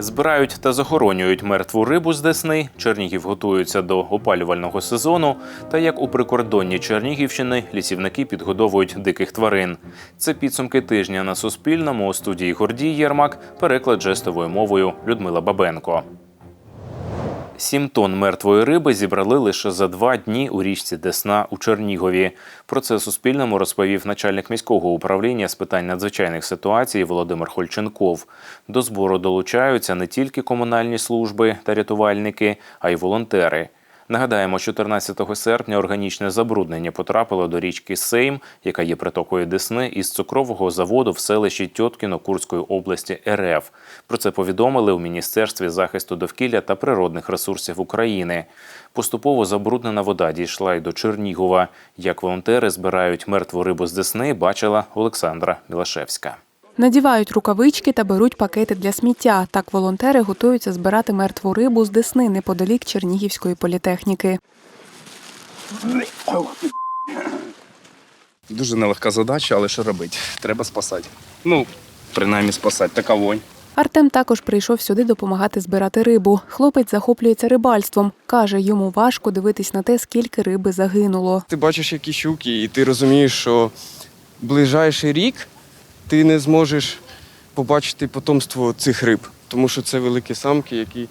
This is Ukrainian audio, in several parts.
Збирають та захоронюють мертву рибу з Десни. Чернігів готуються до опалювального сезону. Та як у прикордонні Чернігівщини лісівники підгодовують диких тварин. Це підсумки тижня на Суспільному у студії Гордій Єрмак, переклад жестовою мовою Людмила Бабенко. Сім тонн мертвої риби зібрали лише за два дні у річці Десна у Чернігові. Про це Суспільному розповів начальник міського управління з питань надзвичайних ситуацій Володимир Хольченков. До збору долучаються не тільки комунальні служби та рятувальники, а й волонтери. Нагадаємо, 14 серпня органічне забруднення потрапило до річки Сейм, яка є притокою Десни, із цукрового заводу в селищі Тьоткіно Курської області РФ. Про це повідомили у Міністерстві захисту довкілля та природних ресурсів України. Поступово забруднена вода дійшла й до Чернігова. Як волонтери збирають мертву рибу з Десни, бачила Олександра Мілашевська. Надівають рукавички та беруть пакети для сміття. Так волонтери готуються збирати мертву рибу з Десни неподалік Чернігівської політехніки. Дуже нелегка задача, але що робити? Треба спасати. Ну, принаймні спасати. Така вонь. Артем також прийшов сюди допомагати збирати рибу. Хлопець захоплюється рибальством. Каже, йому важко дивитись на те, скільки риби загинуло. Ти бачиш які щуки, і ти розумієш, що ближайший рік ти не зможеш побачити потомство цих риб, тому що це великі самки, які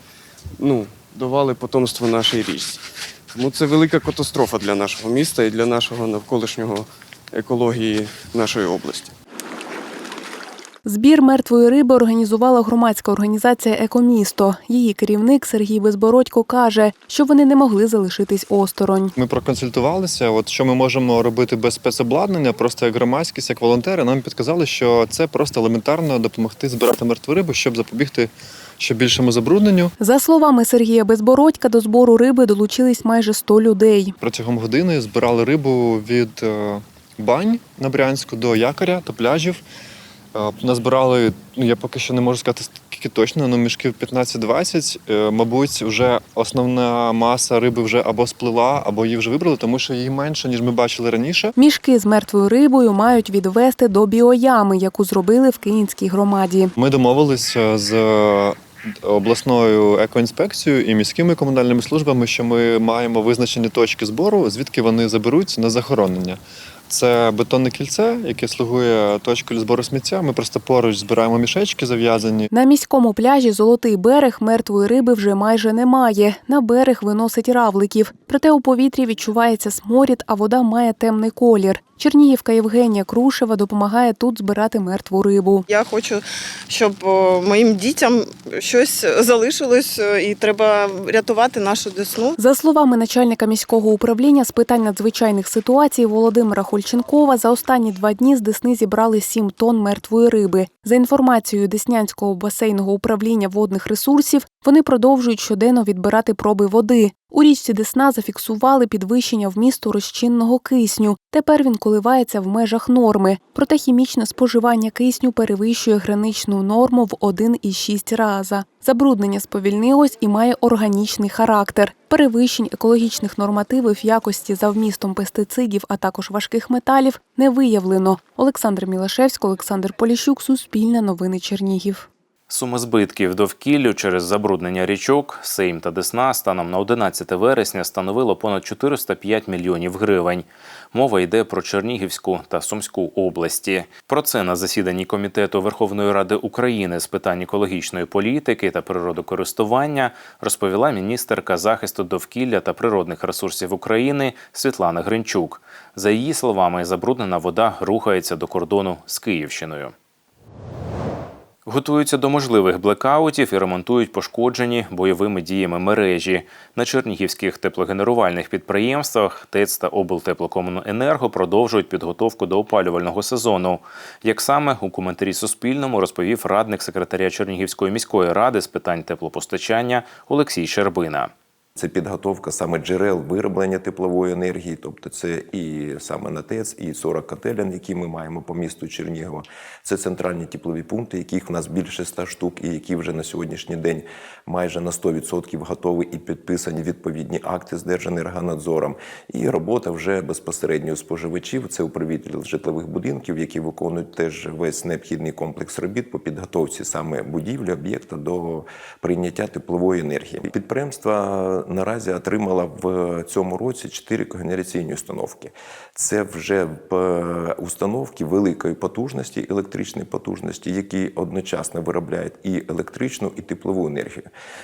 ну, давали потомство нашій річці. Тому це велика катастрофа для нашого міста і для нашого навколишнього екології нашої області. Збір мертвої риби організувала громадська організація Екомісто. Її керівник Сергій Безбородько каже, що вони не могли залишитись осторонь. Ми проконсультувалися. От що ми можемо робити без спецобладнання, просто як громадськість, як волонтери. Нам підказали, що це просто елементарно допомогти збирати мертву рибу, щоб запобігти ще більшому забрудненню. За словами Сергія Безбородька, до збору риби долучились майже 100 людей. Протягом години збирали рибу від е, бань на Брянську до якоря та пляжів. Е, Назбирали, ну я поки що не можу сказати скільки точно, ну мішків 15-20. Е, Мабуть, вже основна маса риби вже або сплила, або її вже вибрали, тому що її менше, ніж ми бачили раніше. Мішки з мертвою рибою мають відвести до біоями, яку зробили в Київській громаді. Ми домовилися з е, обласною екоінспекцією і міськими комунальними службами, що ми маємо визначені точки збору, звідки вони заберуть на захоронення. Це бетонне кільце, яке слугує точкою збору сміття. Ми просто поруч збираємо мішечки зав'язані. На міському пляжі Золотий берег мертвої риби вже майже немає. На берег виносить равликів. Проте у повітрі відчувається сморід, а вода має темний колір. Чернігівка Євгенія Крушева допомагає тут збирати мертву рибу. Я хочу, щоб моїм дітям щось залишилось, е, і треба рятувати нашу десну. За словами начальника міського управління з питань надзвичайних ситуацій Володимира Хольченкова, за останні два дні з Десни зібрали 7 тонн мертвої риби. За інформацією Деснянського басейного управління водних ресурсів, вони продовжують щоденно відбирати проби води. У річці Десна зафіксували підвищення вмісту розчинного кисню. Тепер він коливається в межах норми. Проте хімічне споживання кисню перевищує граничну норму в 1,6 раза. Забруднення сповільнилось і має органічний характер. Перевищень екологічних нормативів якості за вмістом пестицидів, а також важких металів не виявлено. Олександр Мілашевський, Олександр Поліщук, Суспільне новини Чернігів. Сума збитків довкіллю через забруднення річок Сейм та Десна станом на 11 вересня становило понад 405 мільйонів гривень. Мова йде про Чернігівську та Сумську області. Про це на засіданні комітету Верховної Ради України з питань екологічної політики та природокористування розповіла міністерка захисту довкілля та природних ресурсів України Світлана Гринчук. За її словами, забруднена вода рухається до кордону з Київщиною. Готуються до можливих блекаутів і ремонтують пошкоджені бойовими діями мережі. На чернігівських теплогенерувальних підприємствах ТЕЦ та облтеплокомуненерго продовжують підготовку до опалювального сезону. Як саме у коментарі Суспільному розповів радник секретаря Чернігівської міської ради з питань теплопостачання Олексій Щербина. Це підготовка саме джерел вироблення теплової енергії, тобто це і саме на ТЕЦ, і 40 котелень, які ми маємо по місту Чернігова. Це центральні теплові пункти, яких в нас більше 100 штук, і які вже на сьогоднішній день майже на 100% готові і підписані відповідні акти з Держенергонадзором. І робота вже безпосередньо споживачів. Це управитель житлових будинків, які виконують теж весь необхідний комплекс робіт по підготовці саме будівлі, об'єкта до прийняття теплової енергії. Підприємство наразі отримало в цьому році чотири когенераційні установки. Це вже е, установки великої потужності, електричної потужності, які одночасно виробляють і електричну, і теплову енергію.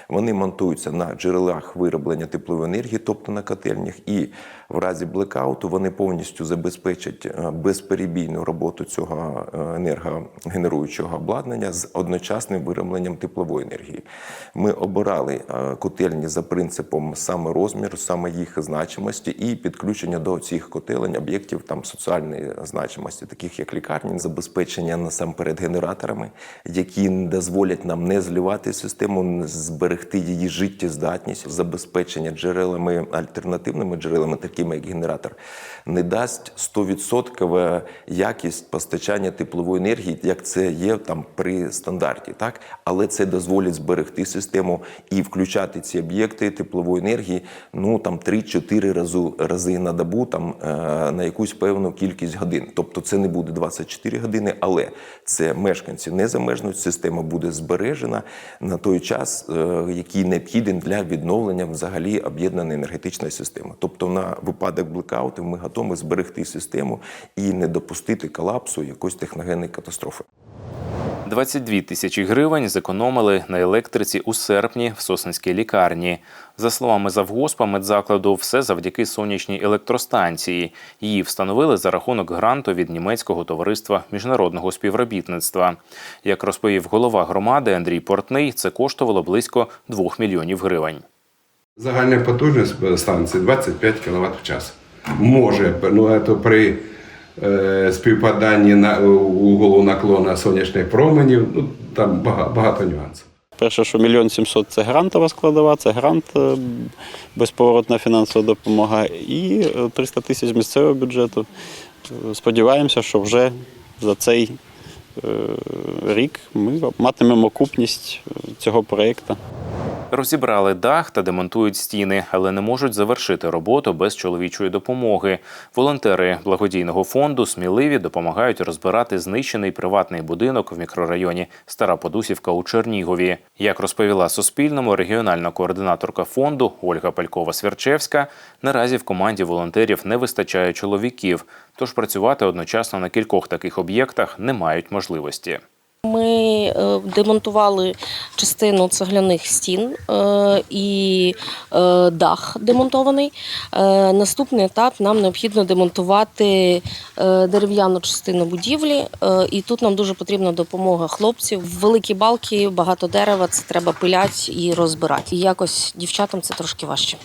Вони монтуються на джерелах вироблення теплової енергії, тобто на котельнях, і в разі блекауту вони повністю забезпечать е, безперебійну роботу цього е, енергогенеруючого обладнання з одночасним виробленням теплової енергії. Ми обирали котельні за принципом саме розміру, саме їх значимості і підключення до цих котелень об'єктів там соціальної значимості, таких як лікарні, забезпечення насамперед генераторами, які дозволять нам не зливати систему, зберегти її життєздатність, забезпечення джерелами альтернативними джерелами, такими як генератор, не дасть 100% якість постачання теплової енергії, як це є там при стандарті, так? Але це дозволить зберегти систему і включати ці об'єкти теплової енергії ну там 3-4 рази, рази на добу, там е, на якусь певну кількість годин. Тобто це не буде 24 години, але це мешканці не замежнуть, система буде збережена на той час, е, який необхідний для відновлення взагалі об'єднаної енергетичної системи. Тобто, на випадок блекаутів ми готові зберегти систему і не допустити колапсу якоїсь техногенної катастрофи. 22 тисячі гривень зекономили на електриці у серпні в Сосненській лікарні. За словами завгоспа медзакладу, все завдяки сонячній електростанції. Її встановили за рахунок гранту від німецького товариства міжнародного співробітництва. Як розповів голова громади Андрій Портний, це коштувало близько 2 мільйонів гривень. Загальна потужність станції 25 кВт в час. Може, ну це при е, співпаданні на углу наклона сонячних променів, ну там багато, нюансів. Перше, що мільйон сімсот це грантова складова, це грант, е, безповоротна фінансова допомога і е, 300 тисяч місцевого бюджету. Е, Сподіваємося, що вже за цей е, рік ми матимемо окупність е, цього проєкту. Розібрали дах та демонтують стіни, але не можуть завершити роботу без чоловічої допомоги. Волонтери благодійного фонду сміливі допомагають розбирати знищений приватний будинок в мікрорайоні Стара Подусівка у Чернігові. Як розповіла Суспільному регіональна координаторка фонду Ольга Палькова-Свірчевська, наразі в команді волонтерів не вистачає чоловіків, тож працювати одночасно на кількох таких об'єктах не мають можливості. Ми е, демонтували частину цегляних стін е, і е, дах демонтований. Наступний етап нам необхідно демонтувати дерев'яну частину будівлі, і тут нам дуже потрібна допомога хлопців. Великі балки, багато дерева, це треба пиляти і розбирати. І якось дівчатам це трошки важче.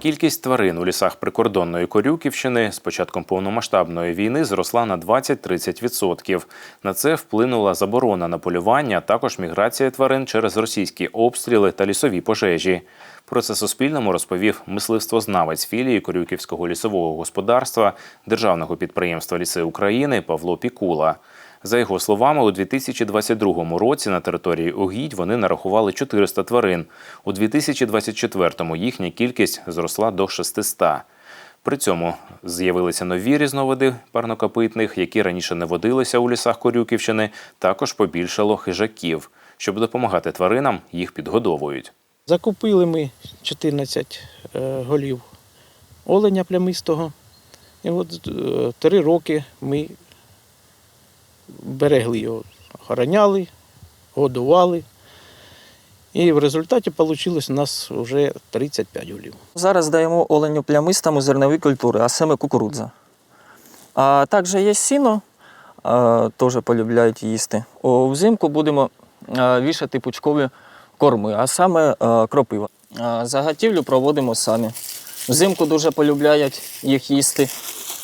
Кількість тварин у лісах прикордонної Корюківщини з початком повномасштабної війни зросла на 20-30%. На це вплинула заборона на полювання, також міграція тварин через російські обстріли та лісові пожежі. Про це Суспільному розповів мисливствознавець філії Корюківського лісового господарства державного підприємства Ліси України Павло Пікула. За його словами, у 2022 році на території угідь вони нарахували 400 тварин. У 2024-му їхня кількість зросла до 600. При цьому з'явилися нові різновиди парнокопитних, які раніше не водилися у лісах Корюківщини. Також побільшало хижаків. Щоб допомагати тваринам, їх підгодовують. Закупили ми 14 е, голів оленя плямистого. І от е, три роки ми берегли його, охороняли, годували. І в результаті вийшло у нас вже 35 голів. Зараз даємо оленю плямистому зернові культури, а саме кукурудза. А також є сіно, теж полюбляють їсти. Взимку будемо вішати пучкові корми, а саме кропива. Заготівлю проводимо самі. Взимку дуже полюбляють їх їсти.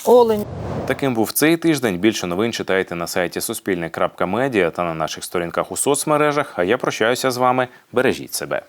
Олень. Таким був цей тиждень. Більше новин читайте на сайті Суспільне.Медіа та на наших сторінках у соцмережах. А я прощаюся з вами. Бережіть себе.